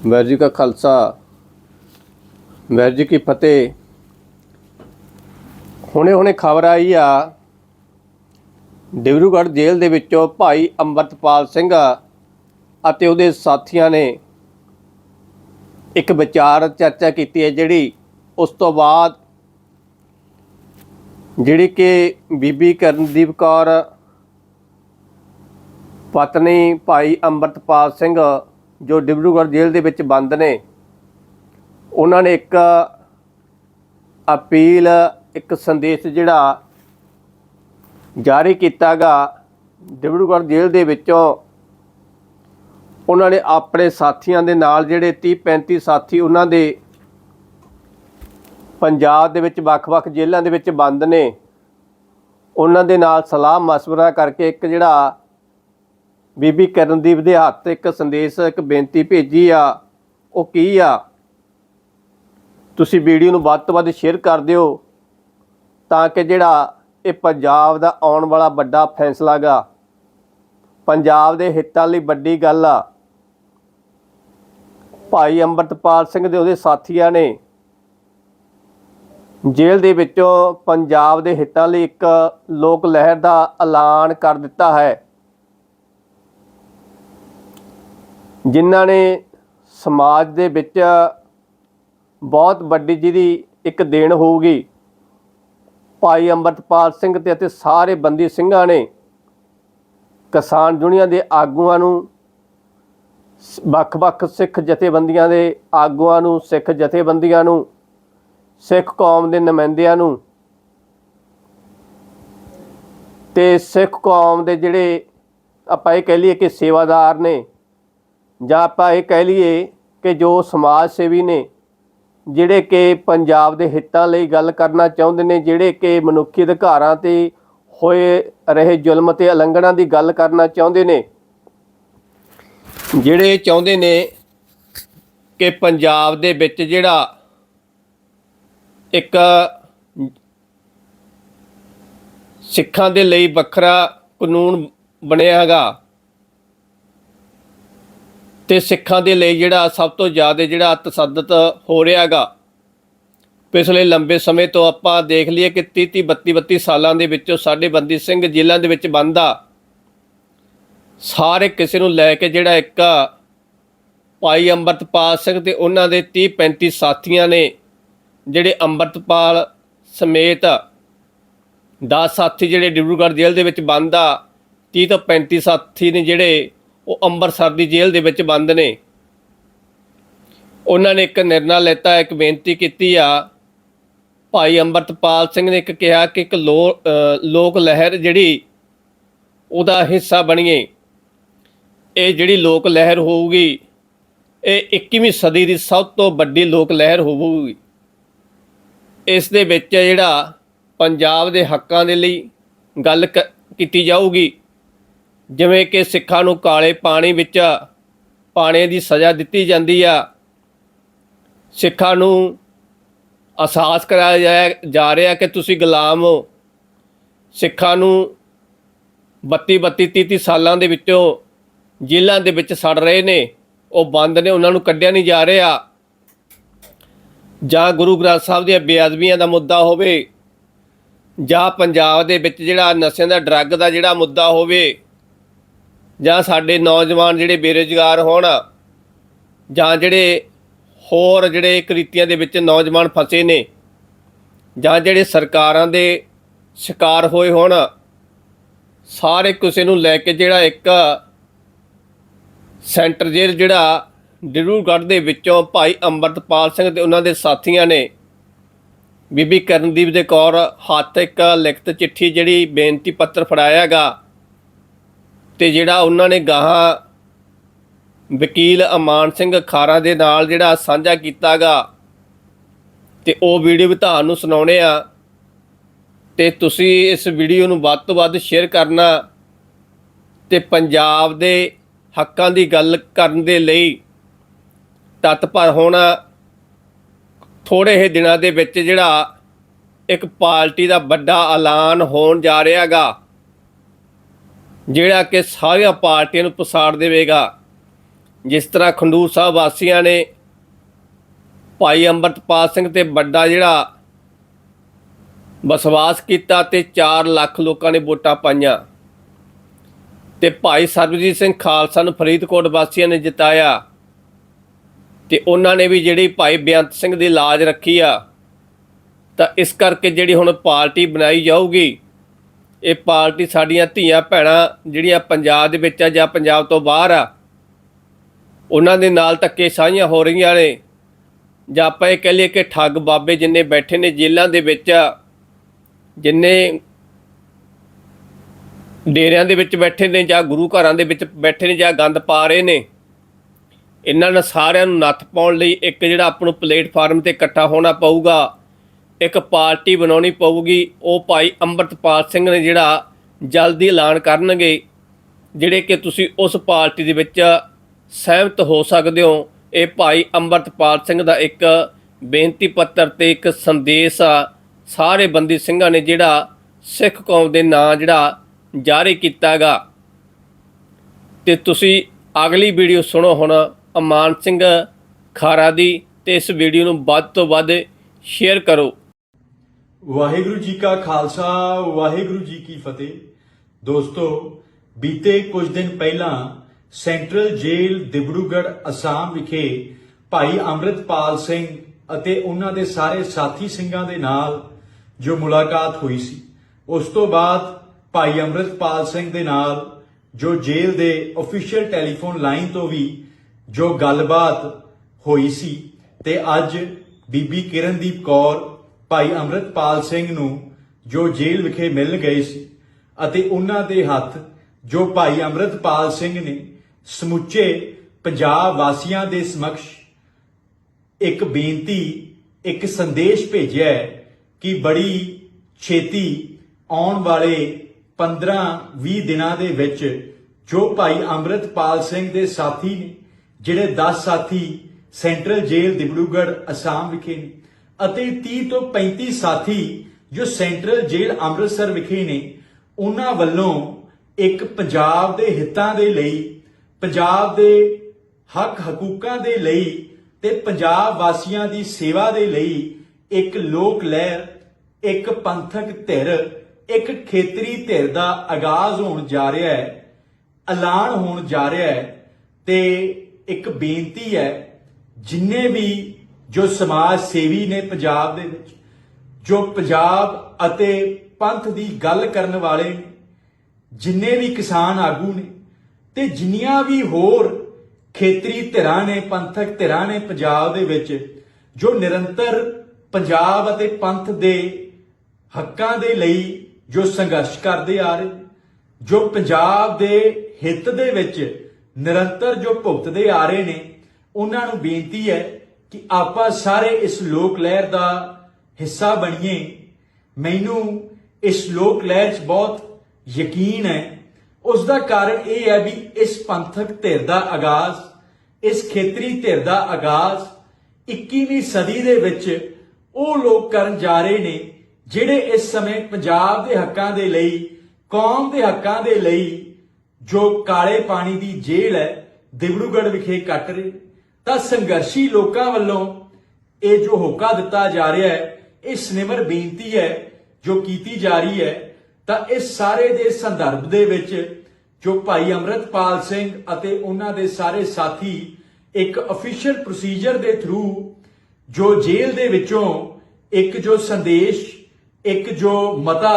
ਵਾਹਿਗੁਰੂ ਜੀ ਕਾ ਖਾਲਸਾ, ਵਾਹਿਗੁਰੂ ਜੀ ਕੀ ਫਤਿਹ। ਹੁਣੇ ਹੁਣੇ ਖਬਰ ਆਈ ਆ, ਡਿਬਰੂਗੜ੍ਹ ਜੇਲ੍ਹ ਦੇ ਵਿੱਚੋਂ ਭਾਈ ਅੰਮ੍ਰਿਤਪਾਲ ਸਿੰਘ ਅਤੇ ਉਹਦੇ ਸਾਥੀਆਂ ਨੇ ਇੱਕ ਵਿਚਾਰ ਚਰਚਾ ਕੀਤੀ ਹੈ, ਜਿਹੜੀ ਉਸ ਤੋਂ ਬਾਅਦ ਜਿਹੜੀ ਕਿ ਬੀਬੀ ਕਰਨਦੀਪ ਕੌਰ, ਪਤਨੀ ਭਾਈ ਅੰਮ੍ਰਿਤਪਾਲ ਸਿੰਘ ਜੋ ਡਿਬਰੂਗੜ੍ਹ ਜੇਲ੍ਹ ਦੇ ਵਿੱਚ ਬੰਦ ਨੇ, ਉਹਨਾਂ ਨੇ ਇੱਕ ਅਪੀਲ, ਇੱਕ ਸੰਦੇਸ਼ ਜਿਹੜਾ ਜਾਰੀ ਕੀਤਾਗਾ ਡਿਬਰੂਗੜ੍ਹ ਜੇਲ੍ਹ ਦੇ ਵਿੱਚੋਂ, ਉਹਨਾਂ ਨੇ ਆਪਣੇ ਸਾਥੀਆਂ ਦੇ ਨਾਲ ਜਿਹੜੇ 30 35 ਸਾਥੀ ਉਹਨਾਂ ਦੇ ਪੰਜਾਬ ਦੇ ਵਿੱਚ ਵੱਖ-ਵੱਖ ਜੇਲ੍ਹਾਂ ਦੇ ਵਿੱਚ ਬੰਦ ਨੇ, ਉਹਨਾਂ ਦੇ ਨਾਲ ਸਲਾਹ ਮਸ਼ਵਰਾ ਕਰਕੇ ਇੱਕ ਜਿਹੜਾ ਬੀਬੀ ਕਰਨਦੀਪ ਦੇ ਹੱਥ ਇੱਕ ਸੰਦੇਸ਼, ਇੱਕ ਬੇਨਤੀ ਭੇਜੀ ਆ। ਉਹ ਕੀ ਆ? ਤੁਸੀਂ ਵੀਡੀਓ ਨੂੰ ਵੱਧ ਤੋਂ ਵੱਧ ਸ਼ੇਅਰ ਕਰ ਦਿਓ ਤਾਂ ਕਿ ਜਿਹੜਾ ਇਹ ਪੰਜਾਬ ਦਾ ਆਉਣ ਵਾਲਾ ਵੱਡਾ ਫੈਸਲਾ ਗਾ, ਪੰਜਾਬ ਦੇ ਹਿੱਤਾਂ ਲਈ ਵੱਡੀ ਗੱਲ ਆ। ਭਾਈ ਅੰਮ੍ਰਿਤਪਾਲ ਸਿੰਘ ਦੇ ਉਹਦੇ ਸਾਥੀਆਂ ਨੇ ਜੇਲ੍ਹ ਦੇ ਵਿੱਚੋਂ ਪੰਜਾਬ ਦੇ ਹਿੱਤਾਂ ਲਈ ਇੱਕ ਲੋਕ ਲਹਿਰ ਦਾ ਐਲਾਨ ਕਰ ਦਿੱਤਾ ਹੈ। ਜਿਨ੍ਹਾਂ ਨੇ ਸਮਾਜ ਦੇ ਵਿੱਚ ਬਹੁਤ ਵੱਡੀ ਜਿਹਦੀ ਇੱਕ ਦੇਣ ਹੋਊਗੀ। ਭਾਈ ਅੰਮ੍ਰਿਤਪਾਲ ਸਿੰਘ ਤੇ ਅਤੇ ਸਾਰੇ ਬੰਦੀ ਸਿੰਘਾਂ ਨੇ ਕਿਸਾਨ ਦੁਨੀਆ ਦੇ ਆਗੂਆਂ ਨੂੰ ਵੱਖ-ਵੱਖ ਸਿੱਖ ਜਥੇਬੰਦੀਆਂ ਦੇ ਆਗੂਆਂ ਨੂੰ, ਸਿੱਖ ਜਥੇਬੰਦੀਆਂ ਨੂੰ, ਸਿੱਖ ਕੌਮ ਦੇ ਨੁਮਾਇੰਦਿਆਂ ਨੂੰ ਤੇ ਸਿੱਖ ਕੌਮ ਦੇ ਜਿਹੜੇ ਆਪਾਂ ਇਹ ਕਹਿ ਲਈਏ ਕਿ ਸੇਵਾਦਾਰ ਨੇ ਜਾਂ ਆਪਾਂ ਇਹ ਕਹਿ ਲਈਏ ਕਿ ਜੋ ਸਮਾਜ ਸੇਵੀ ਨੇ, ਜਿਹੜੇ ਕਿ ਪੰਜਾਬ ਦੇ ਹਿੱਤਾਂ ਲਈ ਗੱਲ ਕਰਨਾ ਚਾਹੁੰਦੇ ਨੇ, ਜਿਹੜੇ ਕਿ ਮਨੁੱਖੀ ਅਧਿਕਾਰਾਂ ਤੇ ਹੋਏ ਰਹੇ ਜ਼ੁਲਮ ਤੇ ਉਲੰਘਣਾ ਦੀ ਗੱਲ ਕਰਨਾ ਚਾਹੁੰਦੇ ਨੇ, ਜਿਹੜੇ ਚਾਹੁੰਦੇ ਨੇ ਕਿ ਪੰਜਾਬ ਦੇ ਵਿੱਚ ਜਿਹੜਾ ਇੱਕ ਸਿੱਖਾਂ ਦੇ ਲਈ ਵੱਖਰਾ ਕਾਨੂੰਨ ਬਣਿਆ ਹੈਗਾ ਤੇ ਸਿੱਖਾਂ ਦੇ ਲਈ ਜਿਹੜਾ ਸਭ ਤੋਂ ਜ਼ਿਆਦਾ ਜਿਹੜਾ ਤਸੱਦਦ ਹੋ ਰਿਹਾ ਹੈਗਾ ਪਿਛਲੇ ਲੰਬੇ ਸਮੇਂ ਤੋਂ ਆਪਾਂ ਦੇਖ ਲਈਏ ਕਿ 30 30 32 32 ਸਾਲਾਂ ਦੇ ਵਿੱਚੋਂ ਸਾਡੇ ਬੰਦੀ ਸਿੰਘ ਜੇਲ੍ਹਾਂ ਦੇ ਵਿੱਚ ਬੰਦ ਸਾਰੇ ਕਿਸੇ ਨੂੰ ਲੈ ਕੇ ਜਿਹੜਾ ਇੱਕ ਭਾਈ ਅੰਮ੍ਰਿਤਪਾਲ ਸਿੰਘ ਤੇ ਉਹਨਾਂ ਦੇ 30 35 ਸਾਥੀਆਂ ਨੇ ਜਿਹੜੇ ਅੰਮ੍ਰਿਤਪਾਲ ਸਮੇਤ 10 ਸਾਥੀ ਜਿਹੜੇ ਡਿਬਰੂਗੜ੍ਹ ਜੇਲ੍ਹ ਦੇ ਵਿੱਚ ਬੰਦ ਆ 30 ਤੋਂ 35 ਸਾਥੀ ਨੇ ਜਿਹੜੇ ਉਹ ਅੰਮ੍ਰਿਤਸਰ ਦੀ ਜੇਲ੍ਹ ਦੇ ਵਿੱਚ ਬੰਦ ਨੇ। ਉਹਨਾਂ ਨੇ ਇੱਕ ਨਿਰਣਾ ਲੈਤਾ, ਇੱਕ ਬੇਨਤੀ ਕੀਤੀ ਆ। ਭਾਈ ਅੰਮ੍ਰਿਤਪਾਲ ਸਿੰਘ ਨੇ ਇੱਕ ਕਿਹਾ ਕਿ ਇੱਕ ਲੋ- ਲੋਕ ਲਹਿਰ ਜਿਹੜੀ, ਉਹਦਾ ਹਿੱਸਾ ਬਣੀਏ। ਇਹ ਜਿਹੜੀ ਲੋਕ ਲਹਿਰ ਹੋਊਗੀ, ਇਹ 21ਵੀਂ ਸਦੀ ਦੀ ਸਭ ਤੋਂ ਵੱਡੀ ਲੋਕ ਲਹਿਰ ਹੋਊਗੀ। ਇਸ ਦੇ ਵਿੱਚ ਜਿਹੜਾ ਪੰਜਾਬ ਦੇ ਹੱਕਾਂ ਦੇ ਲਈ ਗੱਲ ਕ- ਕੀਤੀ ਜਾਊਗੀ। ਜਿਵੇਂ ਕਿ ਸਿੱਖਾਂ ਨੂੰ ਕਾਲੇ ਪਾਣੀ ਵਿੱਚ ਪਾਣੇ ਦੀ ਸਜ਼ਾ ਦਿੱਤੀ ਜਾਂਦੀ ਆ। ਸਿੱਖਾਂ ਨੂੰ ਅਹਿਸਾਸ ਕਰਾਇਆ ਜਾਇਆ- ਜਾ ਰਿਹਾ ਕਿ ਤੁਸੀਂ ਗੁਲਾਮ ਹੋ। ਸਿੱਖਾਂ ਨੂੰ 32 32 30 30 ਸਾਲਾਂ ਦੇ ਵਿੱਚੋਂ ਜੇਲ੍ਹਾਂ ਦੇ ਵਿੱਚ ਸੜ ਰਹੇ ਨੇ। ਉਹ ਬੰਦ ਨੇ, ਉਹਨਾਂ ਨੂੰ ਕੱਢਿਆ ਨਹੀਂ ਜਾ ਰਿਹਾ। ਜਾਂ ਗੁਰੂ ਗ੍ਰੰਥ ਸਾਹਿਬ ਦੀਆਂ ਬੇਅਦਬੀਆਂ ਦਾ ਮੁੱਦਾ ਹੋਵੇ, ਜਾਂ ਪੰਜਾਬ ਦੇ ਵਿੱਚ ਜਿਹੜਾ ਨਸ਼ਿਆਂ ਦਾ, ਡਰੱਗ ਦਾ ਜਿਹੜਾ ਮੁੱਦਾ ਹੋਵੇ ਜਾਂ ਸਾਡੇ ਨੌਜਵਾਨ ਜਿਹੜੇ ਬੇਰੁਜ਼ਗਾਰ ਹੋਣ, ਜਾਂ ਜਿਹੜੇ ਹੋਰ ਜਿਹੜੇ ਕ੍ਰਿਤੀਆਂ ਦੇ ਵਿੱਚ ਨੌਜਵਾਨ ਫਸੇ ਨੇ, ਜਾਂ ਜਿਹੜੇ ਸਰਕਾਰਾਂ ਦੇ ਸ਼ਿਕਾਰ ਹੋਏ ਹੋਣ, ਸਾਰੇ ਕਿਸੇ ਨੂੰ ਲੈ ਕੇ ਜਿਹੜਾ ਇੱਕ ਸੈਂਟਰ ਜੇਲ੍ਹ ਜਿਹੜਾ ਡਿਬਰੂਗੜ੍ਹ ਦੇ ਵਿੱਚੋਂ ਭਾਈ ਅੰਮ੍ਰਿਤਪਾਲ ਸਿੰਘ ਤੇ ਉਹਨਾਂ ਦੇ ਸਾਥੀਆਂ ਨੇ, ਬੀਬੀ ਕਰਨਦੀਪ ਦੇ ਕੌਰ ਹੱਥ ਇੱਕ ਲਿਖਤ ਚਿੱਠੀ ਜਿਹੜੀ ਬੇਨਤੀ ਪੱਤਰ ਫੜਾਇਆਗਾ। ਤੇ ਜਿਹੜਾ ਉਹਨਾਂ ਨੇ ਗਾਹਾਂ ਵਕੀਲ ਅਮਾਨ ਸਿੰਘ ਖਾਰਾ ਦੇ ਨਾਲ ਜਿਹੜਾ ਸਾਂਝਾ ਕੀਤਾਗਾ ਤੇ ਉਹ ਵੀਡੀਓ ਵੀ ਤੁਹਾਨੂੰ ਸੁਣਾਉਣੇ ਆ। ਤੇ ਤੁਸੀਂ ਇਸ ਵੀਡੀਓ ਨੂੰ ਵੱਧ ਤੋਂ ਵੱਧ ਸ਼ੇਅਰ ਕਰਨਾ ਤੇ ਪੰਜਾਬ ਦੇ ਹੱਕਾਂ ਦੀ ਗੱਲ ਕਰਨ ਦੇ ਲਈ ਤਤਪਰ ਹੋਣਾ। ਥੋੜੇ ਹੀ ਦਿਨਾਂ ਦੇ ਵਿੱਚ ਜਿਹੜਾ ਇੱਕ ਪਾਰਟੀ ਦਾ ਵੱਡਾ ਐਲਾਨ ਹੋਣ ਜਾ ਰਿਹਾਗਾ ਜਿਹੜਾ ਕਿ ਸਾਰੀਆਂ ਪਾਰਟੀਆਂ ਨੂੰ ਪਸਾੜ ਦੇਵੇਗਾ। ਜਿਸ ਤਰ੍ਹਾਂ ਖੰਡੂਰ ਸਾਹਿਬ ਵਾਸੀਆਂ ਨੇ ਭਾਈ ਅੰਮ੍ਰਿਤਪਾਲ ਸਿੰਘ ਤੇ ਵੱਡਾ ਜਿਹੜਾ ਵਿਸ਼ਵਾਸ ਕੀਤਾ ਤੇ 4 ਲੱਖ ਲੋਕਾਂ ਨੇ ਵੋਟਾਂ ਪਾਈਆਂ। ਤੇ ਭਾਈ ਸਰਬਜੀਤ ਸਿੰਘ ਖਾਲਸਾ ਨੂੰ ਫਰੀਦਕੋਟ ਵਾਸੀਆਂ ਨੇ ਜਿਤਾਇਆ। ਤੇ ਉਹਨਾਂ ਨੇ ਵੀ ਜਿਹੜੀ ਭਾਈ ਬੇਅੰਤ ਸਿੰਘ ਦੀ ਲਾਜ ਰੱਖੀ ਆ, ਤਾਂ ਇਸ ਕਰਕੇ ਜਿਹੜੀ ਹੁਣ ਪਾਰਟੀ ਬਣਾਈ ਜਾਊਗੀ ਇਹ ਪਾਰਟੀ ਸਾਡੀਆਂ ਧੀਆਂ ਭੈਣਾਂ ਜਿਹੜੀਆਂ ਪੰਜਾਬ ਦੇ ਵਿੱਚ ਆ ਜਾਂ ਪੰਜਾਬ ਤੋਂ ਬਾਹਰ ਆ, ਉਹਨਾਂ ਦੇ ਨਾਲ ਧੱਕੇ ਸਾਂਝੀਆਂ ਹੋ ਰਹੀਆਂ ਨੇ। ਜਾਂ ਆਪਾਂ ਇਹ ਕਹਿ ਲਈਏ ਕਿ ਠੱਗ ਬਾਬੇ ਜਿੰਨੇ ਬੈਠੇ ਨੇ ਜੇਲ੍ਹਾਂ ਦੇ ਵਿੱਚ ਜਿੰਨੇ ਡੇਰਿਆਂ ਦੇ ਵਿੱਚ ਬੈਠੇ ਨੇ ਜਾਂ ਗੁਰੂ ਘਰਾਂ ਦੇ ਵਿੱਚ ਬੈਠੇ ਨੇ ਜਾਂ ਗੰਦ ਪਾ ਰਹੇ ਨੇ, ਇਹਨਾਂ ਨੂੰ ਸਾਰਿਆਂ ਨੂੰ ਨੱਥ ਪਾਉਣ ਲਈ ਇੱਕ ਜਿਹੜਾ ਆਪ ਨੂੰ ਪਲੇਟਫਾਰਮ ਤੇ ਇਕੱਠਾ ਹੋਣਾ ਪਊਗਾ। ਇੱਕ ਪਾਰਟੀ ਬਣਾਉਣੀ ਪਊਗੀ, ਉਹ ਭਾਈ ਅੰਮ੍ਰਿਤਪਾਲ ਸਿੰਘ ਨੇ ਜਿਹੜਾ ਜਲਦੀ ਐਲਾਨ ਕਰਨਗੇ, ਜਿਹੜੇ ਕਿ ਤੁਸੀਂ ਉਸ ਪਾਰਟੀ ਦੇ ਵਿੱਚ ਸਹਿਮਤ ਹੋ ਸਕਦੇ ਹੋ। ਇਹ ਭਾਈ ਅੰਮ੍ਰਿਤਪਾਲ ਸਿੰਘ ਦਾ ਇੱਕ ਬੇਨਤੀ ਪੱਤਰ ਤੇ ਇੱਕ ਸੰਦੇਸ਼ ਆ। ਸਾਰੇ ਬੰਦੀ ਸਿੰਘਾਂ ਨੇ ਜਿਹੜਾ ਸਿੱਖ ਕੌਮ ਦੇ ਨਾਂ ਜਿਹੜਾ ਜਾਰੀ ਕੀਤਾਗਾ। ਤੇ ਤੁਸੀਂ ਅਗਲੀ ਵੀਡੀਓ ਸੁਣੋ ਹੁਣ ਅਮਾਨ ਸਿੰਘ ਖਾਰਾ ਦੀ ਤੇ ਇਸ ਵੀਡੀਓ ਨੂੰ ਵੱਧ ਤੋਂ ਵੱਧ ਸ਼ੇਅਰ ਕਰੋ। ਵਾਹਿਗੁਰੂ ਜੀ ਕਾ ਖਾਲਸਾ, ਵਾਹਿਗੁਰੂ ਜੀ ਕੀ ਫਤਿਹ। ਦੋਸਤੋ, ਬੀਤੇ ਕੁਝ ਦਿਨ ਪਹਿਲਾਂ ਸੈਂਟਰਲ ਜੇਲ੍ਹ ਦਿਬੜੂਗੜ੍ਹ ਅਸਾਮ ਵਿਖੇ ਭਾਈ ਅੰਮ੍ਰਿਤਪਾਲ ਸਿੰਘ ਅਤੇ ਉਹਨਾਂ ਦੇ ਸਾਰੇ ਸਾਥੀ ਸਿੰਘਾਂ ਦੇ ਨਾਲ ਜੋ ਮੁਲਾਕਾਤ ਹੋਈ ਸੀ, ਉਸ ਤੋਂ ਬਾਅਦ ਭਾਈ ਅੰਮ੍ਰਿਤਪਾਲ ਸਿੰਘ ਦੇ ਨਾਲ ਜੋ ਜੇਲ੍ਹ ਦੇ ਅਫੀਸ਼ੀਅਲ ਟੈਲੀਫੋਨ ਲਾਈਨ ਤੋਂ ਵੀ ਜੋ ਗੱਲਬਾਤ ਹੋਈ ਸੀ, ਤੇ ਅੱਜ ਬੀਬੀ ਕਿਰਨਦੀਪ ਕੌਰ ਭਾਈ ਅੰਮ੍ਰਿਤਪਾਲ ਸਿੰਘ ਨੂੰ ਜੋ ਜੇਲ੍ਹ ਵਿਖੇ ਮਿਲ ਗਏ ਸੀ ਅਤੇ ਉਹਨਾਂ ਦੇ ਹੱਥ ਜੋ ਭਾਈ ਅੰਮ੍ਰਿਤਪਾਲ ਸਿੰਘ ਨੇ ਸਮੁੱਚੇ ਪੰਜਾਬ ਵਾਸੀਆਂ ਦੇ ਸਮਕਸ਼ ਇੱਕ ਬੇਨਤੀ, ਇੱਕ ਸੰਦੇਸ਼ ਭੇਜਿਆ ਕਿ ਬੜੀ ਛੇਤੀ ਆਉਣ ਵਾਲੇ 15-20 ਦਿਨਾਂ ਦੇ ਵਿੱਚ ਜੋ ਭਾਈ ਅੰਮ੍ਰਿਤਪਾਲ ਸਿੰਘ ਦੇ ਸਾਥੀ ਨੇ, ਜਿਹੜੇ 10 ਸਾਥੀ ਸੈਂਟਰਲ ਜੇਲ੍ਹ ਦਿਬੜੂਗੜ੍ਹ ਅਸਾਮ ਵਿਖੇ ਨੇ ਅਤੇ 30 ਤੋਂ 35 ਸਾਥੀ ਜੋ ਸੈਂਟਰਲ ਜੇਲ੍ਹ ਅੰਮ੍ਰਿਤਸਰ ਵਿਖੇ ਨੇ, ਉਹਨਾਂ ਵੱਲੋਂ ਇੱਕ ਪੰਜਾਬ ਦੇ ਹਿੱਤਾਂ ਦੇ ਲਈ, ਪੰਜਾਬ ਦੇ ਹੱਕ ਹਕੂਕਾਂ ਦੇ ਲਈ ਤੇ ਪੰਜਾਬ ਵਾਸੀਆਂ ਦੀ ਸੇਵਾ ਦੇ ਲਈ ਇੱਕ ਲੋਕ ਲਹਿਰ, ਇੱਕ ਪੰਥਕ ਧਿਰ, ਇੱਕ ਖੇਤਰੀ ਧਿਰ ਦਾ ਆਗਾਜ਼ ਹੋਣ ਜਾ ਰਿਹਾ ਹੈ, ਐਲਾਨ ਹੋਣ ਜਾ ਰਿਹਾ ਹੈ ਤੇ ਇੱਕ ਬੇਨਤੀ ਹੈ, ਜਿੰਨੇ ਵੀ ਜੋ ਸਮਾਜ ਸੇਵੀ ਨੇ ਪੰਜਾਬ ਦੇ ਵਿੱਚ, ਜੋ ਪੰਜਾਬ ਅਤੇ ਪੰਥ ਦੀ ਗੱਲ ਕਰਨ ਵਾਲੇ ਨੇ, ਜਿੰਨੇ ਵੀ ਕਿਸਾਨ ਆਗੂ ਨੇ ਤੇ ਜਿੰਨੀਆਂ ਵੀ ਹੋਰ ਖੇਤਰੀ ਧਿਰਾਂ ਨੇ, ਪੰਥਕ ਧਿਰਾਂ ਨੇ ਪੰਜਾਬ ਦੇ ਵਿੱਚ, ਜੋ ਨਿਰੰਤਰ ਪੰਜਾਬ ਅਤੇ ਪੰਥ ਦੇ ਹੱਕਾਂ ਦੇ ਲਈ ਜੋ ਸੰਘਰਸ਼ ਕਰਦੇ ਆ ਰਹੇ, ਜੋ ਪੰਜਾਬ ਦੇ ਹਿੱਤ ਦੇ ਵਿੱਚ ਨਿਰੰਤਰ ਜੋ ਭੁਗਤਦੇ ਆ ਰਹੇ ਨੇ, ਉਹਨਾਂ ਨੂੰ ਬੇਨਤੀ ਹੈ ਕਿ ਆਪਾਂ ਸਾਰੇ ਇਸ ਲੋਕ ਲਹਿਰ ਦਾ ਹਿੱਸਾ ਬਣੀਏ, ਮੈਨੂੰ ਇਸ ਲੋਕ ਲਹਿਰ 'ਚ ਬਹੁਤ ਯਕੀਨ ਹੈ। ਉਸ ਦਾ ਕਾਰਨ ਇਹ ਹੈ ਵੀ ਇਸ ਪੰਥਕ ਧਿਰ ਦਾ ਆਗਾਜ਼, ਇਸ ਖੇਤਰੀ ਧਿਰ ਦਾ ਆਗਾਜ਼ 21ਵੀਂ ਸਦੀ ਦੇ ਵਿੱਚ ਉਹ ਲੋਕ ਕਰਨ ਜਾ ਰਹੇ ਨੇ ਜਿਹੜੇ ਇਸ ਸਮੇਂ ਪੰਜਾਬ ਦੇ ਹੱਕਾਂ ਦੇ ਲਈ, ਕੌਮ ਦੇ ਹੱਕਾਂ ਦੇ ਲਈ ਜੋ ਕਾਲੇ ਪਾਣੀ ਦੀ ਜੇਲ੍ਹ ਹੈ, ਦਿਬੜੂਗੜ੍ਹ ਵਿਖੇ ਕੱਟ ਰਹੇ। ਤਾਂ ਸੰਘਰਸ਼ੀ ਲੋਕਾਂ ਵੱਲੋਂ ਇਹ ਜੋ ਹੋਕਾ ਦਿੱਤਾ ਜਾ ਰਿਹਾ ਹੈ ਇਹ ਸਨਿਮਰ ਬੇਨਤੀ ਹੈ, ਜੋ ਕੀਤੀ ਜਾ ਰਹੀ ਹੈ, ਤਾਂ ਇਸ ਸਾਰੇ ਦੇ ਸੰਦਰਭ ਦੇ ਵਿੱਚ ਜੋ ਭਾਈ ਅੰਮ੍ਰਿਤਪਾਲ ਸਿੰਘ ਅਤੇ ਉਹਨਾਂ ਦੇ ਸਾਰੇ ਸਾਥੀ ਇੱਕ ਅਫੀਸ਼ੀਅਲ ਪ੍ਰੋਸੀਜਰ ਦੇ ਥਰੂ ਜੋ ਜੇਲ੍ਹ ਦੇ ਵਿੱਚੋਂ ਇੱਕ ਜੋ ਸੰਦੇਸ਼, ਇੱਕ ਜੋ ਮਤਾ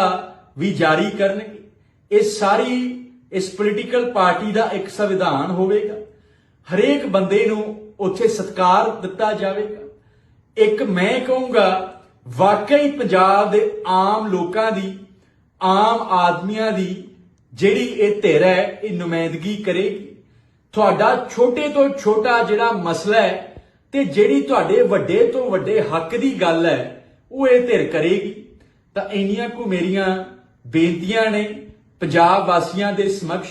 ਵੀ ਜਾਰੀ ਕਰਨਗੇ, ਇਹ ਸਾਰੀ ਇਸ ਪੋਲੀਟੀਕਲ ਪਾਰਟੀ ਦਾ ਇੱਕ ਸੰਵਿਧਾਨ ਹੋਵੇਗਾ। ਹਰੇਕ ਬੰਦੇ ਨੂੰ ਉੱਥੇ ਸਤਕਾਰ ਦਿੱਤਾ ਜਾਵੇਗਾ ਇੱਕ ਮੈਂ ਕਹੂੰਗਾ, ਵਾਕਈ ਪੰਜਾਬ ਦੇ ਆਮ ਲੋਕਾਂ ਦੀ, ਆਮ ਆਦਮੀਆਂ ਦੀ ਜਿਹੜੀ ਇਹ ਧਿਰ ਹੈ, ਇਹ ਨੁਮਾਇੰਦਗੀ ਕਰੇਗੀ। ਤੁਹਾਡਾ ਛੋਟੇ ਤੋਂ ਛੋਟਾ ਜਿਹੜਾ ਮਸਲਾ ਹੈ ਤੇ ਜਿਹੜੀ ਤੁਹਾਡੇ ਵੱਡੇ ਤੋਂ ਵੱਡੇ ਹੱਕ ਦੀ ਗੱਲ ਹੈ, ਉਹ ਇਹ ਧਿਰ ਕਰੇਗੀ। ਤਾਂ ਇੰਨੀਆਂ ਕੁ ਮੇਰੀਆਂ ਬੇਨਤੀਆਂ ਨੇ ਪੰਜਾਬ ਵਾਸੀਆਂ ਦੇ ਸਮਕਸ਼।